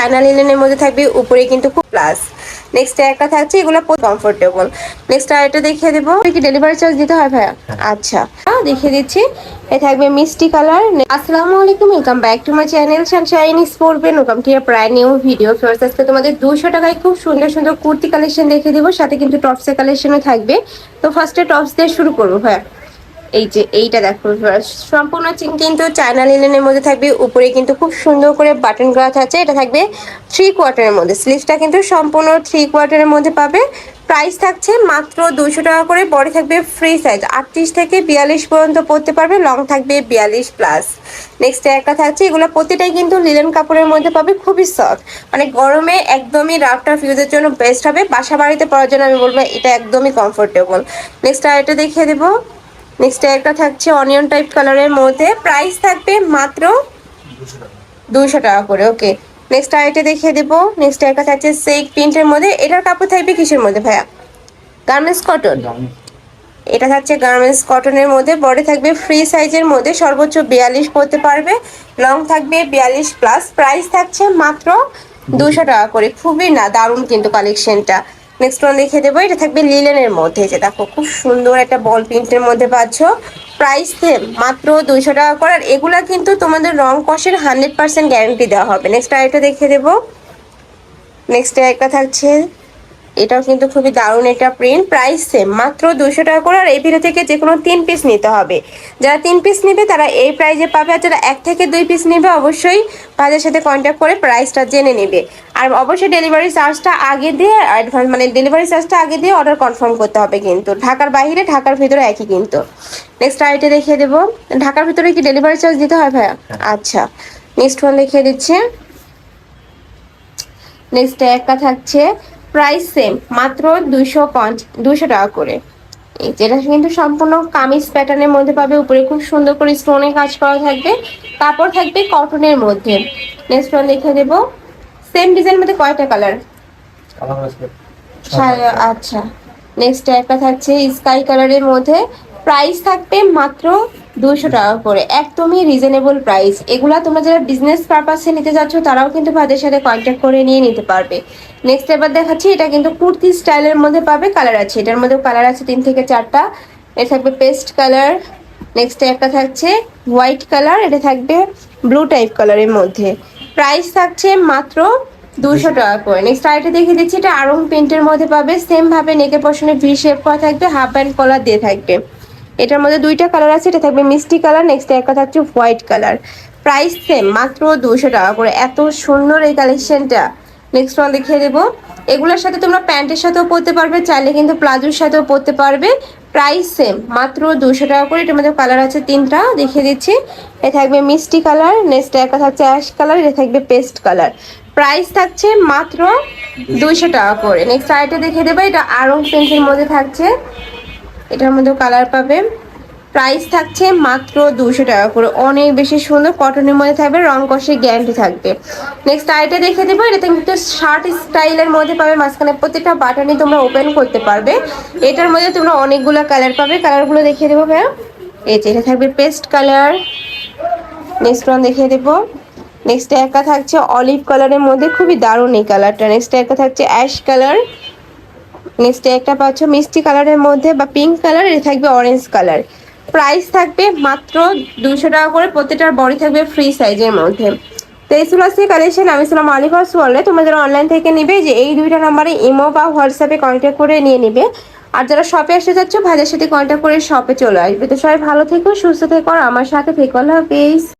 China লিলেনের মধ্যে থাকবে উপরে কিন্তু খুব প্লাস নেক্সট একটা থাকছে এগুলো খুব কমফোর্টেবল নেক্সট আর এটা দেখিয়ে দেবো। কি ডেলিভারি চার্জ দিতে হয় ভাইয়া? আচ্ছা। আহ, দেখিয়ে দিচ্ছি। এ থাকবে মিষ্টি কালার আসসালামু আলাইকুম welcome back to my channel sunshine স্পোর্টবেন welcome to প্রায় নিউ ভিডিও ফার্স্ট আজকে তোমাদের দুশো টাকায় খুব সুন্দর সুন্দর কুর্তি কালেকশন দেখিয়ে দেবো। সাথে কিন্তু টপসের কালেকশনও থাকবে। তো ফার্স্টে টপস দিয়ে শুরু করব ভাইয়া। এই যে এইটা দেখো, সম্পূর্ণ কিন্তু চায়না লিলেনের মধ্যে থাকবে, উপরে কিন্তু খুব সুন্দর করে বাটন গ্রাথ আছে, এটা থাকবে থ্রি কোয়ার্টারের মধ্যে। স্লিভসটা কিন্তু সম্পূর্ণ থ্রি কোয়ার্টারের মধ্যে পাবে। প্রাইস থাকছে মাত্র দুশো টাকা করে বডি থাকবে ফ্রি সাইজ আটত্রিশ থেকে বিয়াল্লিশ পর্যন্ত পড়তে পারবে লং থাকবে বিয়াল্লিশ প্লাস নেক্সট একটা থাকছে, এগুলো প্রতিটাই কিন্তু লিলেন কাপড়ের মধ্যে পাবে, খুবই সফট মানে গরমে একদমই রাফ টাফ ইউজের জন্য বেস্ট হবে, বাসা বাড়িতে পরার জন্য আমি বলব এটা একদমই কমফোর্টেবল নেক্সট আর এটা দেখিয়ে দেবো। নেক্সট একটা থাকছে অনিয়ন টাইপ কালারের মধ্যে। প্রাইস থাকবে মাত্র দুশো টাকা করে ওকে নেক্সট আরেকটা দেখিয়ে দেবো। নেক্সট একটা থাকছে সেক প্রিন্টের মধ্যে। এটার কাপড় থাকবে কিসের মধ্যে ভাইয়া? গার্মেন্টস কটন এটা থাকছে গার্মেন্টস কটনের মধ্যে। বডি থাকবে ফ্রি সাইজের মধ্যে। সর্বোচ্চ বিয়াল্লিশ পড়তে পারবে। লং থাকবে বিয়াল্লিশ প্লাস প্রাইস থাকছে মাত্র দুশো টাকা করে। খুবই না, দারুণ কিন্তু কালেকশনটা নেক্সট ওয়ান দেখিয়ে দেবো, এটা থাকবে লিলেনের মধ্যে। যে দেখো, খুব সুন্দর একটা বল প্রিন্টের মধ্যে পাচ্ছ। প্রাইস মাত্র দুইশো টাকা করে, আর এগুলা কিন্তু তোমাদের রং কষের হান্ড্রেড পার্সেন্ট গ্যারেন্টি দেওয়া হবে। নেক্সট আরেকটা দেখে দেবো। নেক্সট একটা থাকছে এটাও কিন্তু খুবই দারুণ একটা প্রিন্ট প্রাইস সেম মাত্র দুশো টাকা করে আর এই ভিডিও থেকে যে কোনো তিন পিস নিতে হবে। যারা তিন পিস নেবে তারা এই প্রাইজে পাবে আর যারা এক থেকে দুই পিস নেবে অবশ্যই ভাইদের সাথে কন্ট্যাক্ট করে প্রাইসটা জেনে নেবে। আর অবশ্যই ডেলিভারি চার্জটা আগে দিয়ে অ্যাডভান্স মানে ডেলিভারি চার্জটা আগে দিয়ে অর্ডার কনফার্ম করতে হবে কিন্তু। ঢাকার বাইরে ঢাকার ভিতরে একই কিন্তু। নেক্সট আইটে দেখিয়ে দেবো। ঢাকার ভিতরে কি ডেলিভারি চার্জ দিতে হয় ভাইয়া? আচ্ছা। নেক্সট ওয়ান দেখিয়ে দিচ্ছে। নেক্সট একটা থাকছে প্রাইস সেম মাত্র দুইশো পঞ্চ দুইশো টাকা করে। যেটা কিন্তু সম্পূর্ণ কামিজ প্যাটার্নের মধ্যে পাবে উপরে খুব সুন্দর করে স্টোনে কাজ করা থাকবে। কাপড় থাকবে কটনের মধ্যে। নেক্সট ওয়ান দেখে দেবো। সেম ডিজাইন মধ্যে কয়টা কালার আচ্ছা। নেক্সট একটা থাকছে স্কাই কালারের মধ্যে। প্রাইস থাকবে মাত্র দুশো টাকা করে। একদমই রিজনেবল প্রাইস এগুলা তোমরা যারা বিজনেস পারপাসে নিতে যাচ্ছ, তারাও কিন্তু তাদের সাথে কন্ট্যাক্ট করে নিয়ে নিতে পারবে। নেক্সট এবার দেখাচ্ছি, এটা কিন্তু কুর্তি স্টাইলের মধ্যে পাবে কালার আছে। এটার মধ্যে কালার আছে তিন থেকে চারটা। এটা থাকবে পেস্ট কালার নেক্সট একটা থাকছে হোয়াইট কালার এটা থাকবে ব্লু টাইপ কালারের মধ্যে। প্রাইস থাকছে মাত্র দুশো টাকা করে। নেক্সট আরেকটা দেখিয়ে দিচ্ছি, এটা আরং প্রিন্টের মধ্যে পাবে। সেম ভাবে নেকে পশনে ভি শেপ করা থাকবে হাফ প্যান্ট কলার দিয়ে থাকবে। এটার মধ্যে দুইটা কালার আছে, এটা থাকবে মিষ্টি কালার নেক্সট একটা থাকছে হোয়াইট কালার। প্রাইস সেম মাত্র দুশো টাকা করে। এত সুন্দর এই কালেকশনটা নেক্সট ওয়ান দেখিয়ে দেবো। এগুলোর সাথে তোমরা প্যান্টের সাথেও পরতে পারবে, চাইলে কিন্তু প্লাজোর সাথেও পরতে পারবে। প্রাইস সেম মাত্র দুশো টাকা করে। এটার মধ্যে কালার আছে তিনটা, দেখিয়ে দিচ্ছি। এ থাকবে মিষ্টি কালার নেক্সট একটা থাকছে অ্যাশ কালার, এটা থাকবে পেস্ট কালার। প্রাইস থাকছে মাত্র দুইশো টাকা করে। নেক্সট আরেকটা দেখিয়ে দেবো, এটা আরং প্রিন্টের মধ্যে থাকছে। এটার মধ্যে কালার পাবে। প্রাইস থাকছে মাত্র দুশো টাকা করে। অনেক বেশি সুন্দর কটনের মধ্যে থাকবে রং কষে গ্যারান্টি থাকবে। নেক্সট আইটা দেখে দেবো, এটাতে কিন্তু শার্ট স্টাইলের মধ্যে পাবে, মাঝখানে প্রত্যেকটা বাটনই তোমরা ওপেন করতে পারবে। এটার মধ্যে তোমরা অনেকগুলো কালার পাবে। কালারগুলো দেখিয়ে দেবো ভাইয়া। এই যে এটা থাকবে পেস্ট কালার নেক্সট ওয়ান দেখিয়ে দেবো। নেক্সট একটা থাকছে অলিভ কালারের মধ্যে। খুবই দারুণ এই কালারটা নেক্সট একটা থাকছে অ্যাশ কালার নেক্সট একটা পাচ্ছ, মিষ্টি কালারের মধ্যে বা পিঙ্ক কালার থাকবে অরেঞ্জ কালার প্রাইস থাকবে মাত্র দুশো টাকা করে প্রত্যেকটার বডি থাকবে ফ্রি সাইজের মধ্যে। তো এই ছিল আজকে কালেকশন আমি ছিলাম আলিফাস ওয়ালে তোমরা যারা অনলাইন থেকে নিবে যে এই দুইটা নাম্বারে ইমো বা হোয়াটসঅ্যাপে কন্ট্যাক্ট করে নিয়ে নিবে। আর যারা শপে এসে যাচ্ছ ভাইদের সাথে কন্ট্যাক্ট করে শপে চলে আসবে। তো সবাই ভালো থেকো, সুস্থ থেকো, আর আমার সাথে থেকো। আল্লাহ হাফিজ।